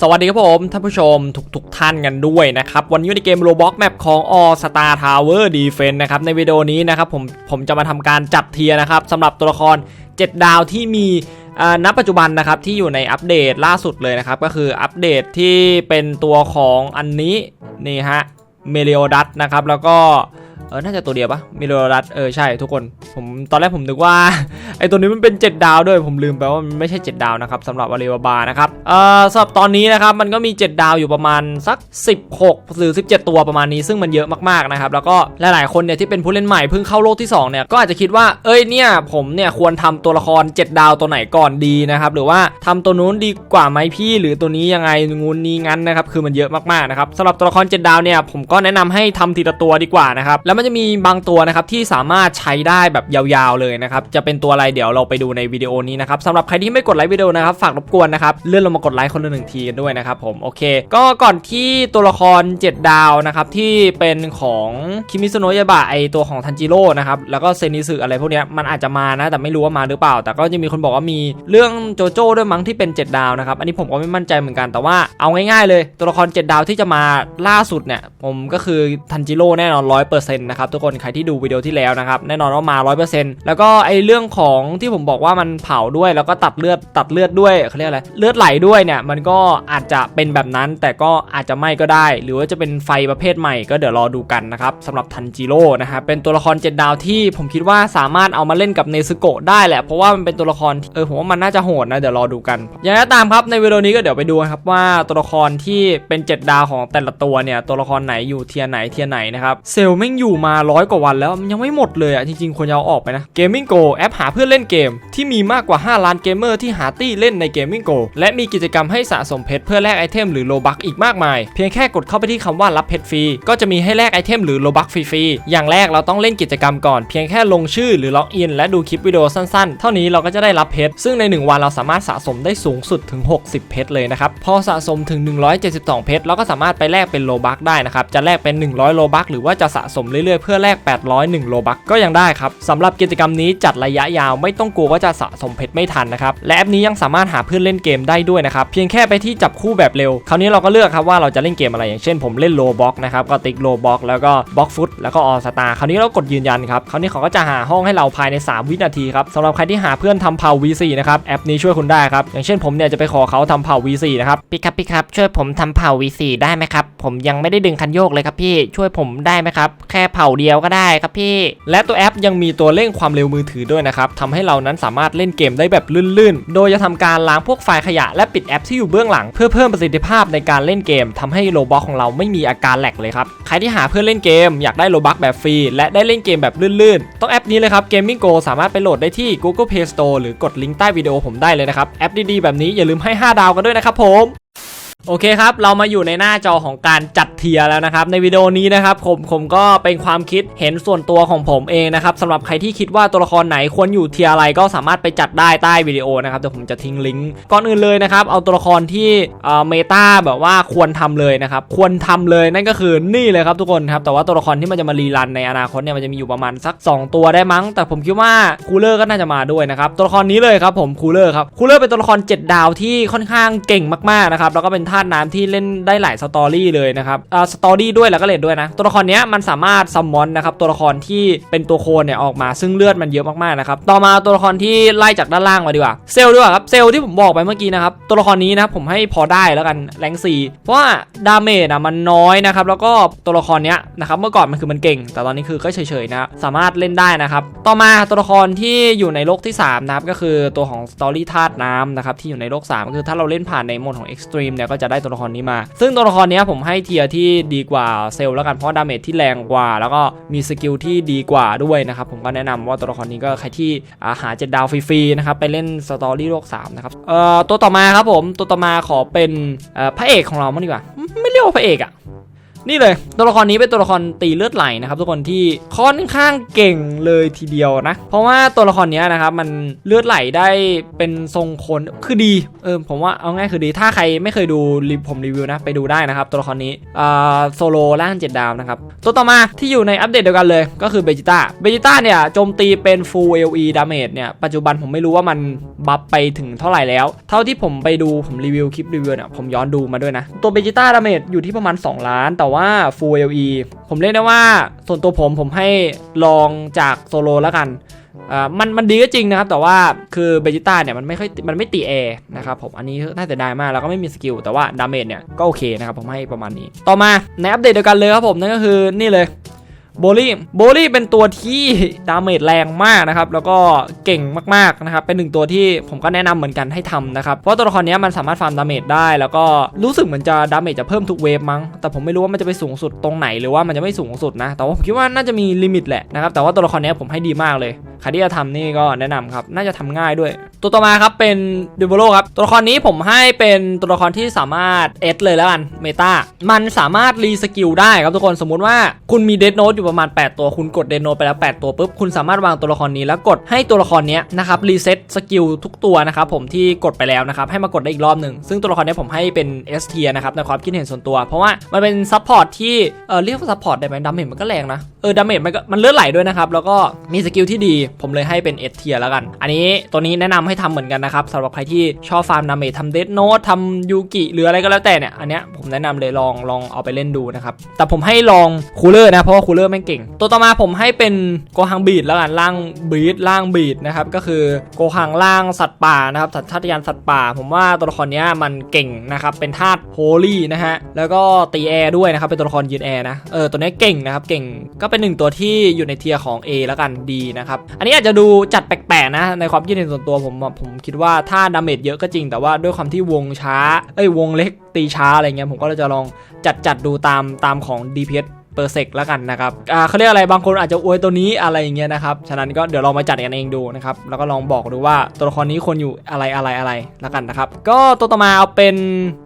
สวัสดีครับผม ท่านผู้ชมทุกทุกๆท่านกันด้วยนะครับ วันนี้ในเกม Roblox Map ของ All Star Tower Defense นะครับ ในวิดีโอนี้นะครับผมผมจะมาทำการจัดเทียนะครับสำหรับตัวละคร 7 ดาวที่มีณปัจจุบันนะครับที่อยู่ในอัปเดตล่าสุดเลยนะครับ ก็คืออัปเดตที่เป็นตัวของอันนี้ นี่ฮะเมเ o โอดัสนะครับ แล้วก็ เออ น่าจะตัวเดียวปะมเ o โอดัสเออ ใช่ทุกคน ผม ตอนแรกผมนึกว่า ไอตัวนี้มันเป็น 7 ดาวด้วย ผมลืมไปว่ามันไม่ใช่ 7 ดาวนะครับสำหรับอาลีบาบานะครับ เอ่อสำหรับตอนนี้นะครับ มันก็มี 7 ดาวอยู่ประมาณสัก 16 หรือ 17 ตัวประมาณนี้ ซึ่งมันเยอะมากๆนะครับ แล้วก็หลายๆ คนเนี่ยที่เป็นผู้เล่นใหม่เพิ่งเข้าโลกที่ 2 เนี่ย ก็อาจจะคิดว่า เอ้ย เนี่ย ผมเนี่ยควรทำตัวละคร 7 ดาวตัวไหนก่อนดีนะครับ หรือว่าทำตัวนู้นดีกว่าไหมพี่ หรือตัวนี้ยังไงงูนนี้งั้นนะครับ คือมันเยอะมากๆนะครับสำหรับตัวละคร 7 ดาวเนี่ยผมก็แนะนำให้ทำทีละตัวดีกว่านะครับแล้วมันจะมีบางตัวนะครับที่สามารถใช้ได้แบบยาวๆเลยนะครับจะเป็นตัวอะไรเดี๋ยวเราไปดูในวิดีโอนี้นะครับสำหรับใครที่ไม่กดไลค์วิดีโอนะครับฝากรบกวนนะครับเลื่อนลงมากดไลค์คนละหนึ่งทีกันด้วยนะครับผมโอเค ก็ก่อนที่ตัวละคร 7 ดาวนะครับที่เป็นของคิมิซุโนะยาบะไอตัวของทันจิโร่นะครับแล้วก็เซนิสึอะไรพวกเนี้ยมันอาจจะมานะแต่ไม่รู้ว่ามาหรือเปล่า แต่ก็จะมีคนบอกว่ามีเรื่องโจโจ้ด้วยมั้งที่เป็น 7 ดาวนะครับอันนี้ผมก็ไม่มั่นใจเหมือนกันแต่ว่าเอาง่ายๆเลย ตัวละคร 7 ดาวที่จะมาล่าสุดเนี่ยผมก็คือทันจิโร่แน่นอน100%นนะครับทุกคนใครที่ดูวิดีโอที่แล้วนะครับแน่นอนว่ามา 100%แล้วก็ไอเรื่องของที่ผมบอกว่ามันเผาด้วยแล้วก็ตัดเลือดตัดเลือดด้วยเขาเรียกอะไรเลือดไหลด้วยเนี่ยมันก็อาจจะเป็นแบบนั้น แต่ก็อาจจะไม่ก็ได้ หรือว่าจะเป็นไฟประเภทใหม่ก็เดี๋ยวรอดูกันนะครับสำหรับทันจิโร่นะครับเป็นตัวละคร7ดาวที่ผมคิดว่าสามารถเอามาเล่นกับเนซึโกะได้แหละเพราะว่ามันเป็นตัวละครเออผมว่ามันน่าจะโหดนะเดี๋ยวรอดูกันอย่างไรตามครับในวิดีโอนี้ก็เดี๋ยวไปดูครับว่าตัวละครที่เป็น 7 ดาวของแต่ละตัวเนี่ยตัวละครไหนอยู่เทียไหนเทียไหนนะครับเซลแม่งอยู่มาร้อยกว่าวันแล้วยังไม่หมดเลยอะจริงๆควรจะเอาออกไปนะ Gaming Go แอปหาเพื่อนเล่นเกม ที่มีมากกว่า 5 ล้านเกมเมอร์ที่หาตี้เล่นใน Gaming Go และมีกิจกรรมให้สะสมเพชรเพื่อแลกไอเทมหรือโลบักอีกมากมาย เพียงแค่กดเข้าไปที่คำว่ารับเพชรฟรีก็จะมีให้แลกไอเทมหรือโลบักฟรีๆอย่างแรกเราต้องเล่นกิจกรรมก่อนเพียงแค่ลงชื่อหรือล็อกอินและดูคลิปวิดีโอสั้นๆ เท่านี้เราก็จะได้รับเพชรซึ่งใน 1 วันเราสามารถสะสมได้สูงสุดถึง 60 เพชรเลยนะครับพอสะสมถึง 172 เพชรเราก็สามารถไปแลกเป็นโลบักได้นะครับจะแลกเป็น 100 โลบักหรือว่าจะสะสมเรื่อยๆ เพื่อแลก 801 โลบักก็ยังได้ครับสำหรับกิจกรรมนี้จัดระยะยาวไม่ต้องกลัวว่าจะสะสมเพชรไม่ทันนะครับ และแอปนี้ยังสามารถหาเพื่อนเล่นเกมได้ด้วยนะครับ เพียงแค่ไปที่จับคู่แบบเร็ว คราวนี้เราก็เลือกครับว่าเราจะเล่นเกมอะไรอย่างเช่นผมเล่นโลบ็อกนะครับก็ติ๊กโลบ็อกแล้วก็บ็อกฟุตแล้วก็ออสตาคราวนี้เรากดยืนยันครับคราวนี้เขาก็จะหาห้องให้เราภายใน 3 วินาทีครับสำหรับใครที่หาเพื่อนทำเผา V4 นะครับแอปนี้ช่วยคุณได้ครับอย่างเช่นผมเนี่ยจะไปขอเขาทำเผา V4 นะครับพี่ครับพี่ครับช่วยผมทำเผา V4 ได้ไหมครับผมยังไม่ได้ดึงคันโยกเลยครับพี่ช่วยผมได้ไหมครับแค่เผาเดียวก็ได้ครับพี่ และตัวแอปยังมีตัวเร่งความเร็วมือถือด้วยนะครับทำให้เรานั้นสามารถเล่นเกมได้แบบลื่นๆ โดยจะทำการล้างพวกไฟล์ขยะและปิดแอปที่อยู่เบื้องหลัง เพื่อเพิ่มประสิทธิภาพในการเล่นเกมทำให้โลบ็อกของเราไม่มีอาการแหลกเลยครับใครที่หาเพื่อนเล่นเกมอยากได้โลบักแบบฟรีและได้เล่นเกมแบบลื่นๆ ต้องแอปนี้เลยครับ Gaming Go สามารถไปโหลดได้ที่ Google Play Store หรือกดลิงก์ใต้วิดีโอผมได้เลยนะครับ แอปดีๆ แบบนี้อย่าลืมให้ 5 ดาวกันด้วยนะครับผม โอเคครับ เรามาอยู่ในหน้าจอของการจัดเทียร์แล้วนะครับ ในวิดีโอนี้นะครับผมผมก็เป็นความคิดเห็นส่วนตัวของผมเองนะครับสำหรับใครที่คิดว่าตัวละครไหนควรอยู่เทียร์อะไรก็สามารถไปจัดได้ใต้วิดีโอนะครับเดี๋ยวผมจะทิ้งลิงก์ก่อนอื่นเลยนะครับ เอาตัวละครที่เอ่อเมตาแบบว่าควรทำเลยนะครับ ควรทำเลยนั่นก็คือนี่เลยครับทุกคนครับแต่ว่าตัวละครที่มันจะมารีรันในอนาคตเนี่ยมันจะมีอยู่ประมาณสัก 2 ตัวได้มั้ง แต่ผมคิดว่าคูลเลอร์ก็น่าจะมาด้วยนะครับตัวละครนี้เลยครับผมคูลเลอร์ครับคูลเลอร์เป็นตัวละคร 7 ดาวที่ค่อนข้างเก่งมากๆนะครับแล้วก็เป็นธาาตุน้ำที่เล่นได้หลายสตอรี่เลยนะครับอ่าสตอรี่ด้วยแล้วก็เลดด้วยนะ ตัวละครเนี้ยมันสามารถซัมมอนนะครับตัวละครที่เป็นตัวโคนเนี่ยออกมาซึ่งเลือดมันเยอะมากๆนะครับต่อมาตัวละครที่ไล่จากด้านล่างมาดีกว่าเซลล์ดีกว่าครับเซลล์ที่ผมบอกไปเมื่อกี้นะครับตัวละครนี้นะครับผมให้พอได้แล้วกันแรงสี่เพราะว่าดาเมจอะมันน้อยนะครับแล้วก็ตัวละครเนี้ยนะครับเมื่อก่อนมันคือมันเก่ง แต่ตอนนี้คือก็เฉยๆนะสามารถเล่นได้นะครับต่อมาตัวละครที่อยู่ในโลกที่สามนะครับก็คือตัวของสตอรี่ธาตุน้ำนะครับที่อยู่ในโลกสามก็คือถ้าเราเล่นผ่านในโหมดของเอ็กซ์ตรีมเนี่ยก็จะได้ตัวละครนี้มา ซึ่งตัวละครนี้ผมให้เทียร์ที่ดีกว่าเซลแล้วกันเพราะดาเมจที่แรงกว่า แล้วก็มีสกิลที่ดีกว่าด้วยนะครับผมก็แนะนำว่าตัวละครนี้ก็ใครที่อาหาเจ็ดดาวฟรีๆนะครับไปเล่นสตอรี่โลก3นะครับเอ่อตัวต่อมาครับผมตัวต่อมาขอเป็นเอ่อพระเอกของเรามั่งดีกว่าไม่ไม่เรียกว่าพระเอกอะ นี่เลยตัวละครนี้เป็นตัวละครตีเลือดไหลนะครับทุกคนที่ค่อนข้างเก่งเลยทีเดียวนะ เพราะว่าตัวละครนี้นะครับมันเลือดไหลได้เป็นทรงคนคือดีเออผมว่าเอาง่ายคือดีถ้าใครไม่เคยดูรีผมรีวิวนะไปดูได้นะครับตัวละครนี้อ่าโซโลล่างเจ็ดดาวนะครับตัวต่อมาที่อยู่ในอัปเดตเดียวกันเลยก็คือเบจิต้าเบจิต้าเนี่ยโจมตีเป็น full LE damage เนี่ยปัจจุบันผมไม่รู้ว่ามันบัฟไปถึงเท่าไหร่แล้ว เท่าที่ผมไปดูผมรีวิวคลิปรีวิวเนี่ยผมย้อนดูมาด้วยนะตัวเบจิต้าดาเมจอยู่ที่ประมาณ 2 ล้านแต่ว่าว่า full LE ผมเรียกได้ว่าส่วนตัวผมผมให้ลองจากโซโลแล้วกันอ่ามันมันดีก็จริงนะครับ แต่ว่าคือเบจิต้าเนี่ยมันไม่ค่อยมันไม่ตีแอร์นะครับผมอันนี้น่าจะได้มากแล้วก็ไม่มีสกิลแต่ว่าดาเมจเนี่ยก็โอเคนะครับผมให้ประมาณนี้ ต่อมาในอัปเดตเดียวกันเลยครับผมนั่นก็คือนี่เลย โบลี่โบลี่เป็นตัวที่ดาเมจแรงมากนะครับ แล้วก็เก่งมากๆนะครับ เป็นหนึ่งตัวที่ผมก็แนะนำเหมือนกันให้ทำนะครับ เพราะตัวละครนี้มันสามารถฟาร์มดาเมจได้ แล้วก็รู้สึกเหมือนจะดาเมจจะเพิ่มทุกเวฟมั้ง แต่ผมไม่รู้ว่ามันจะไปสูงสุดตรงไหนหรือว่ามันจะไม่สูงสุดนะ แต่ว่าผมคิดว่าน่าจะมีลิมิตแหละนะครับ แต่ว่าตัวละครนี้ผมให้ดีมากเลยใครที่จะทำนี่ก็แนะนำครับ น่าจะทำง่ายด้วย ตัวต่อมาครับเป็นดิวโลครับ ตัวละครนี้ผมให้เป็นตัวละครที่สามารถเอสเลยแล้วกันเมตามันสามารถรีสกิลได้ครับทุกคน สมมุติว่าคุณมีเดดโน e อยู่ประมาณ 8 ตัวคุณกดเดโนไปแล้ว 8 ตัวปุ๊บคุณสามารถวางตัวละครนี้แล้วกดให้ตัวละครนี้นะครับรีเซ็ตสกิลทุกตัวนะครับผมที่กดไปแล้วนะครับให้มากดได้อีกรอบหนึ่งซึ่งตัวละครนี้ผมให้เป็น S tier นะครับในความคิดเห็นส่วนตัว เพราะว่ามันเป็นซัพพอร์ตที่เออเรียกว่าซัพพอร์ตได้ไหมดาเมจมันก็แรงนะเออดาเมจมันก็มันเลือดไหลด้วยนะครับแล้วก็มีสกิลที่ดีผมเลยให้เป็น S tier แล้วกัน อันนี้ตัวนี้แนะนำให้ทำเหมือนกันนะครับสำหรับใครที่ชอบฟาร์มดาเมจทำเดดโนทำยูกิหรืออะไรก็แล้วแต่เนี่ยอันเนี้ยผมแนะนำเลยลองลองเอาไปเล่นดูนะครับแต่ผมให้ลองคูลเลอร์นะเพราะว่าคูลเลอร์ม่งเก่ง ตัวต่อมาผมให้เป็นโกฮังบีดแล้วกันล่างบีดล่างบีดนะครับก็คือโกฮังล่างสัตว์ป่านะครับสัตว์ชาติยานสัตว์ป่า ผมว่าตัวละครนี้มันเก่งนะครับเป็นธาตุโฮลี่นะฮะแล้วก็ตีแอร์ด้วยนะครับเป็นตัวละครยืนแอร์นะเออตัวนี้เก่งนะครับเก่งก็เป็นหนึ่งตัวที่อยู่ในเทียร์ของ A แล้วกันดีนะครับอันนี้อาจจะดูจัดแปลกๆนะในความคิดเห็นส่วนตัวผมผมคิดว่าถ้าดาเมจเยอะก็จริง แต่ว่าด้วยความที่วงช้าเอ้ยวงเล็กตีช้าอะไรเงี้ยผมก็จะลองจัดจัดดูตามตามของ DPS เปอร์เซกแล้วกันนะครับอ่าเขาเรียกอะไรบางคนอาจจะอวยตัวนี้อะไรอย่างเงี้ยนะครับฉะนั้นก็เดี๋ยวลองมาจัดกันเองดูนะครับแล้วก็ลองบอกดูว่าตัวละครนี้ควรอยู่อะไรอะไรอะไรแล้วกันนะครับก็ตัวต่อมาเอาเป็น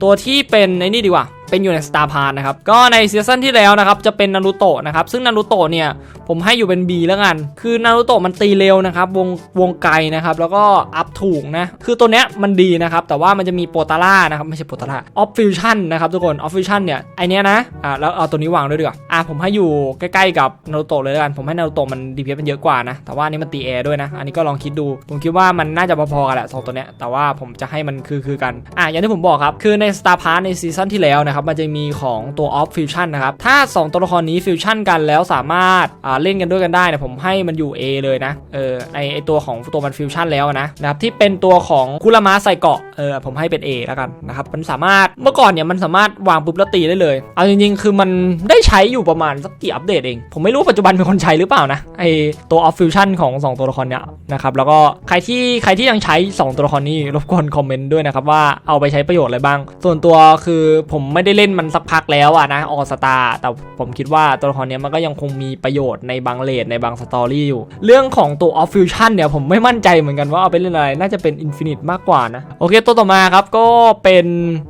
ตัวที่เป็นไอ้นี่ดีกว่า เป็นอยู่ในสตาร์พานนะครับ ก็ในซีซั่นที่แล้วนะครับ จะเป็นนารูโตะนะครับ ซึ่งนารูโตะเนี่ย ผมให้อยู่เป็น B แล้วกัน คือนารูโตะมันตีเร็วนะครับ วงวงไกลนะครับ แล้วก็อัพถูกนะ คือตัวเนี้ยมันดีนะครับ แต่ว่ามันจะมีโปตาร่านะครับ ไม่ใช่โปตาร่าออฟฟิวชั่นนะครับทุกคน ออฟฟิวชั่นเนี่ย ไอเนี้ยนะ อ่า แล้วเอาตัวนี้วางด้วยดีกว่าอ่าผมให้อยู่ใกล้ๆกับนารูโตะเลยแล้วกัน ผมให้นารูโตะมัน DPS มันเยอะกว่านะ แต่ว่านี้มันตีแอร์ด้วยนะ อันนี้ก็ลองคิดดู ผมคิดว่ามันน่าจะพอๆกันแหละสองตัวเนี้ยแต่ว่าผมจะให้มันคือคือกันอะอย่างที่ผมบอกครับคือใน Star p a s s ในซีซั่นที่แล้วนะครับมันจะมีของตัว Off Fusion นนะครับ ถ้า 2 ตัวละครนี้ฟิวชั่นกันแล้วสามารถเล่นกันด้วยกันได้เนี่ยผมให้มันอยู่ A เลยนะเออไอไอตัวของตัวมันฟิวชั่นแล้วนะนะครับที่เป็นตัวของคุรามะใส่เกาะเออผมให้เป็น A แล้วกันนะครับมันสามารถเมื่อก่อนเนี่ยมันสามารถวางปุ๊บแล้วตีได้เลย เอาจริงๆ คือมันได้ใช้อยู่ประมาณสักกี่อัปเดตเอง ผมไม่รู้ปัจจุบันมีคนใช้หรือเปล่านะไอตัว Off Fusion ของ 2 ตัวละครเนี่ยนะครับแล้วก็ใครที่ใครที่ยังใช้ 2 ตัวละครนี้รบกวนคอมเมนต์ด้วยนะครับว่าเอาไปใช้ประโยชน์อะไรบ้าง ส่วนตัวคือผมไม่ได้เล่นมันสักพักแล้วอะนะออสตาแต่ผมคิดว่าตัวละครเนี้ยมันก็ยังคงมีประโยชน์ในบางเลดในบางสตอรี่อยู่ เรื่องของตัว Off Fusion เนี่ยผมไม่มั่นใจเหมือนกันว่าเอาไปเล่นอะไร น่าจะเป็น Infinite มากกว่านะ โอเคตัวต่อมาครับก็เป็น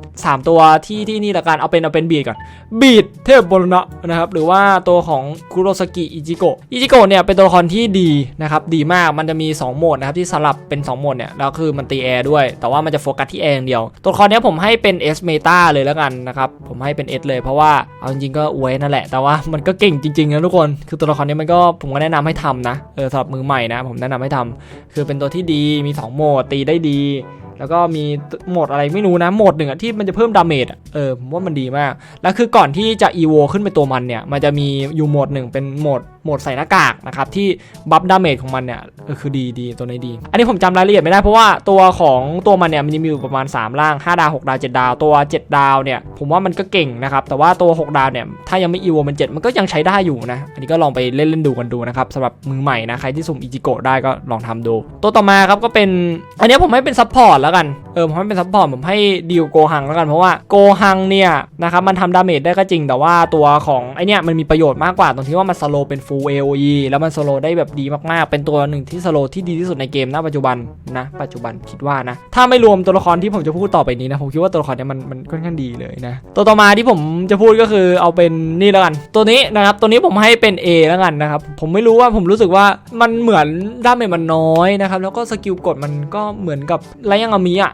3 ตัวที่ที่นี่ละกันเอาเป็นเอาเป็นบีดก่อนบีดเทพบรณะนะครับหรือว่าตัวของคุโรสกิอิจิโกะอิจิโกะเนี่ยเป็นตัวละครที่ดีนะครับดีมากมันจะมี 2 โหมดนะครับที่สลับเป็น 2 โหมดเนี่ยแล้วคือมันตีแอร์ด้วย แต่ว่ามันจะโฟกัสที่แอร์อย่างเดียว ตัวละครเนี้ยผมให้เป็น S Meta เลยแล้วกันนะครับผมให้เป็น S เลยเพราะว่าเอาจริงก็อวยนั่นแหละ แต่ว่ามันก็เก่งจริงๆนะทุกคน คือตัวละครนี้มันก็ผมก็แนะนำให้ทำนะ เออสำหรับมือใหม่นะ ผมแนะนำให้ทำคือเป็นตัวที่ดี มีสองโหมดตีได้ดี แล้วก็มีโหมดอะไรไม่รู้นะ โหมดหนึ่งอะที่มันจะเพิ่มดาเมจเออผมว่ามันดีมาก แล้วคือก่อนที่จะอีโวขึ้นไปตัวมันเนี่ย มันจะมีอยู่โหมดหนึ่งเป็นโหมดโหมดใส่หน้ากากนะครับที่บัฟดาเมจของมันเนี่ยคือดีดีตัวนี้ดี อันนี้ผมจำรายละเอียดไม่ได้เพราะว่าตัวของตัวมันเนี่ยมันมีอยู่ประมาณ 3 ล่าง 5 ดาว 6 ดาว 7 ดาว ตัว 7 ดาวเนี่ยผมว่ามันก็เก่งนะครับแต่ว่าตัว 6 ดาวเนี่ยถ้ายังไม่ EVO มัน7มันก็ยังใช้ได้อยู่นะอันนี้ก็ลองไปเล่นเล่นดูกันดูนะครับสำหรับมือใหม่นะใครที่สุ่มอิจิโกะได้ก็ลองทำดู ตัวต่อมาครับก็เป็นอันนี้ผมให้เป็นซัพพอร์ตแล้วกันเออผมให้เป็นซัพพอร์ตผมให้ดิวโกฮังแล้วกันเพราะว่าโกฮังเนี่ยนะครับมันทำดาเมจได้ก็จริงแต่ว่าตัวของไอเนี่ยมันมีประโยชน์มากกว่าตรงที่ว่ามันสโลเป็นฟ full AOE แล้วมันสโลได้แบบดีมากๆ เป็นตัวหนึ่งที่สโลที่ดีที่สุดในเกมณปัจจุบันนะปัจจุบันคิดว่านะ ถ้าไม่รวมตัวละครที่ผมจะพูดต่อไปนี้นะผมคิดว่าตัวละครเนี้ยมันมันค่อนข้างดีเลยนะ ตัวต่อมาที่ผมจะพูดก็คือเอาเป็นนี่แล้วกันตัวนี้นะครับตัวนี้ผมให้เป็น A แล้วกันนะครับผมไม่รู้ว่าผมรู้สึกว่ามันเหมือนดาเมจมันน้อยนะครับแล้วก็สกิลกดมันก็เหมือนกับไรยังอามีอะ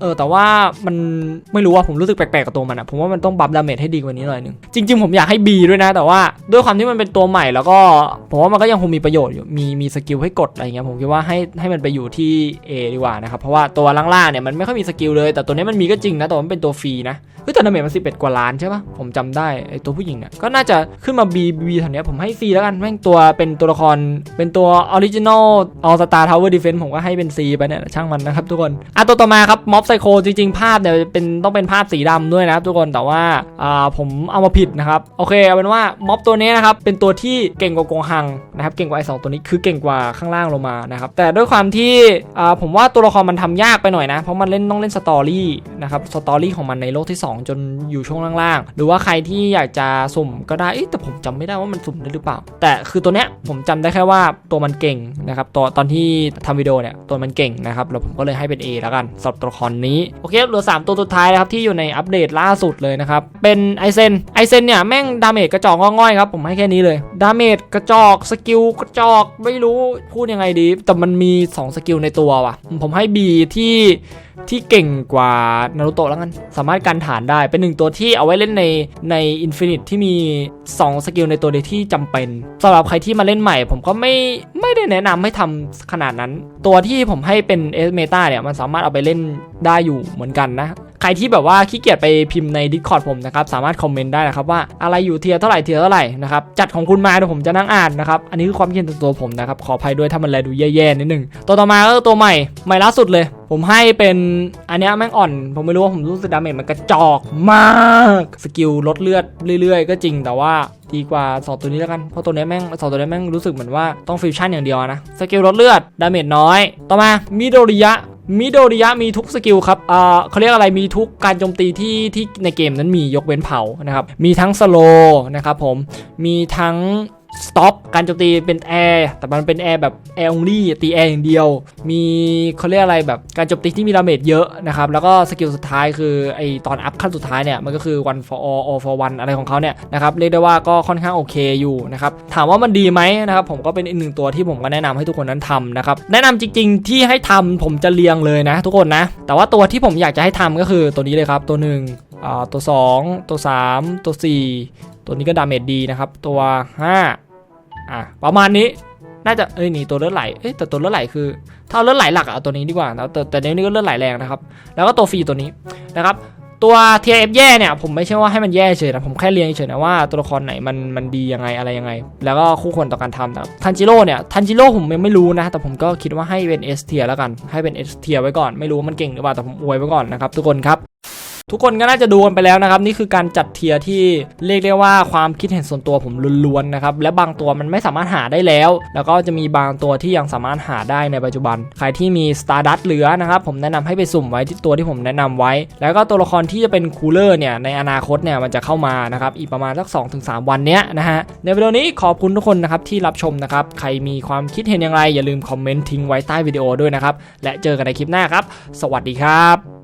เออแต่ว่ามันไม่รู้ว่าผมรู้สึกแปลกๆกับตัวมันอะผมว่ามันต้องบัฟดาเมจให้ดีกว่านี้หน่อยนึงจริง ๆ ผมอยากให้ B ด้วยนะ แต่ว่าด้วยความที่มันเป็นตัวใหม่แล้วก็ผมว่ามันก็ยังคงมีประโยชน์อยู่มีมีสกิลให้กดอะไรเงี้ยผมคิดว่าให้ให้มันไปอยู่ที่ A ดีกว่านะครับเพราะว่าตัวล่างๆเนี่ยมันไม่ค่อยมีสกิลเลย แต่ตัวนี้มันมีก็จริงนะแต่ว่ามันเป็นตัวฟรีนะเฮ้ยแต่ดาเมจมัน11กว่าล้านใช่ปะผมจำได้ไอตัวผู้หญิงเนี่ยก็น่าจะขึ้นมา B B แถวเนี้ยผมให้ C แล้วกันแม่งตัวเป็นตัวละครเป็นตัวออริจินอลออสตาร์ทาวเวอร์ดีเฟนส์ผมก็ให้เป็น C ไปเนี่ยช่างมันนะครับทุกคนอะตัวต่อมาครับม็อบไซโคจริงๆ ภาพเนี่ยเป็นต้องเป็นภาพสีดำด้วยนะครับทุกคนแต่ว่าอ่าผมเอามาผิดนะครับ โอเคเอาเป็นว่าม็อบตัวนี้นะครับ เป็นตัวที่เก่งกว่ากงฮังนะครับ เก่งกว่าไอสองตัวนี้คือเก่งกว่าข้างล่างลงมานะครับ แต่ด้วยความที่อ่าผมว่าตัวละครมันทำยากไปหน่อยนะ เพราะมันเล่นต้องเล่นสตอรี่นะครับสตอรี่ของมันในโลกที่ 2 จนอยู่ช่วงล่างๆ หรือว่าใครที่อยากจะสุ่มก็ได้แต่ผมจำไม่ได้ว่ามันสุ่มได้หรือเปล่า แต่คือตัวเนี้ยผมจำได้แค่ว่าตัวมันเก่งนะครับตัวตอนที่ทำวิดีโอเนี่ยตัวมันเก่งนะครับแล้วผมก็เลยให้เป็น A แล้วกันสำหรับตัวละครนี้ โอเคเหลือ 3 ตัวสุดท้ายนะครับที่อยู่ในอัปเดตล่าสุดเลยนะครับ เป็นไอเซนไอเซนเนี่ยแม่งดาเมจกระจอกง่อยครับ ผมให้แค่นี้เลยดาเมจกระจอกสกิลกระจอกไม่รู้พูดยังไงดี แต่มันมี 2 สกิลในตัวว่ะ ผมให้ B ที่ ที่เก่งกว่านารูโตะแล้วกัน สามารถกันฐานได้เป็นหนึ่งตัวที่เอาไว้เล่นในในอินฟินิตที่มี 2 สกิลในตัวเดียวที่จำเป็นสำหรับใครที่มาเล่นใหม่ ผมก็ไม่ไม่ได้แนะนำให้ทำขนาดนั้น ตัวที่ผมให้เป็นเอสเมตาเนี่ยมันสามารถเอาไปเล่นได้อยู่เหมือนกันนะ ใครที่แบบว่าขี้เกียจไปพิมพ์ใน Discord ผมนะครับสามารถคอมเมนต์ได้นะครับว่าอะไรอยู่เทียร์เท่าไหร่เทียร์เท่าไหร่นะครับจัดของคุณมาเดี๋ยวผมจะนั่งอ่านนะครับอันนี้คือความคิดเห็นส่วนตัวผมนะครับขออภัยด้วยถ้ามันแลดูแย่ๆนิดนึงตัวต่อมาก็ตัวใหม่ใหม่ล่าสุดเลย ผมให้เป็นอันนี้แม่งอ่อน ผมไม่รู้ว่าผมรู้สึกดาเมจมันกระจอกมากสกิลลดเลือดเรื่อยๆ ก็จริงแต่ว่าดีกว่าสองตัวนี้แล้วกัน เพราะตัวนี้แม่งสองตัวนี้แม่งรู้สึกเหมือนว่าต้องฟิวชั่นอย่างเดียวนะ สกิลลดเลือด ดาเมจน้อย ต่อมา มิโดริยะ มิโดริยะมีทุกสกิลครับอ่าเขาเรียกอะไรมีทุกการโจมตีที่ที่ในเกมนั้นมียกเว้นเผานะครับ มีทั้งสโลนะครับผม มีทั้ง สต็อปการโจมตีเป็นแอร์แต่มันเป็นแอร์แบบแอร์ only ตีแอร์อย่างเดียว มีเขาเรียกอะไรแบบการโจมตีที่มีดาเมจเยอะนะครับแล้วก็สกิลสุดท้ายคือไอตอนอัพขั้นสุดท้ายเนี่ยมันก็คือ one for all all for one อะไรของเขาเนี่ยนะครับเรียกได้ว่าก็ค่อนข้างโอเคอยู่นะครับถามว่ามันดีไหมนะครับผมก็เป็นอีกหนึ่งตัวที่ผมก็แนะนำให้ทุกคนนั้นทำนะครับแนะนำจริง ๆ ที่ให้ทำผมจะเรียงเลยนะทุกคนนะ แต่ว่าตัวที่ผมอยากจะให้ทำก็คือตัวนี้เลยครับตัวหนึ่งอ่าตัวสองตัวสามตัวสี่ตัวนี้ก็ดาเมจดีนะครับ ตัวห้า อะประมาณนี้น่าจะเอ้ยนี่ตัวเลือดไหลเอ้ยแต่ตัวเลือดไหลคือ ถ้าเลือดไหลหลักอะเอาตัวนี้ดีกว่านะแต่แต่ในนี้ก็เลือดไหลแรงนะครับ แล้วก็ตัวฟรีตัวนี้นะครับตัว TF แย่เนี่ยผมไม่ใช่ว่าให้มันแย่เฉยนะผมแค่เรียงเฉยนะว่าตัวละครไหนมันมันดียังไงอะไรยังไง แล้วก็คู่ควรต่อการทำนะครับทันจิโร่เนี่ยทันจิโร่ผมยังไม่รู้นะ แต่ผมก็คิดว่าให้เป็น S เทียแล้วกันให้เป็น S เทียไว้ก่อนไม่รู้ว่ามันเก่งหรือเปล่าแต่ผมอวยไว้ก่อนนะครับทุกคนครับ ทุกคนก็น่าจะดูกันไปแล้วนะครับ นี่คือการจัดเทียร์ที่เรียกได้ว่าความคิดเห็นส่วนตัวผมล้วนๆนะครับ และบางตัวมันไม่สามารถหาได้แล้ว แล้วก็จะมีบางตัวที่ยังสามารถหาได้ในปัจจุบัน ใครที่มี Stardust เหลือนะครับ ผมแนะนำให้ไปสุ่มไว้ที่ตัวที่ผมแนะนำไว้ แล้วก็ตัวละครที่จะเป็นคูลเลอร์เนี่ยในอนาคตเนี่ยมันจะเข้ามานะครับอีกประมาณสัก2-3 วันเนี้ยนะฮะในวิดีโอนี้ขอบคุณทุกคนนะครับที่รับชมนะครับใครมีความคิดเห็นอย่างไรอย่าลืมคอมเมนต์ทิ้งไว้ใต้วิดีโอด้วยนะครับและเจอกันในคลิปหน้าครับ สวัสดีครับ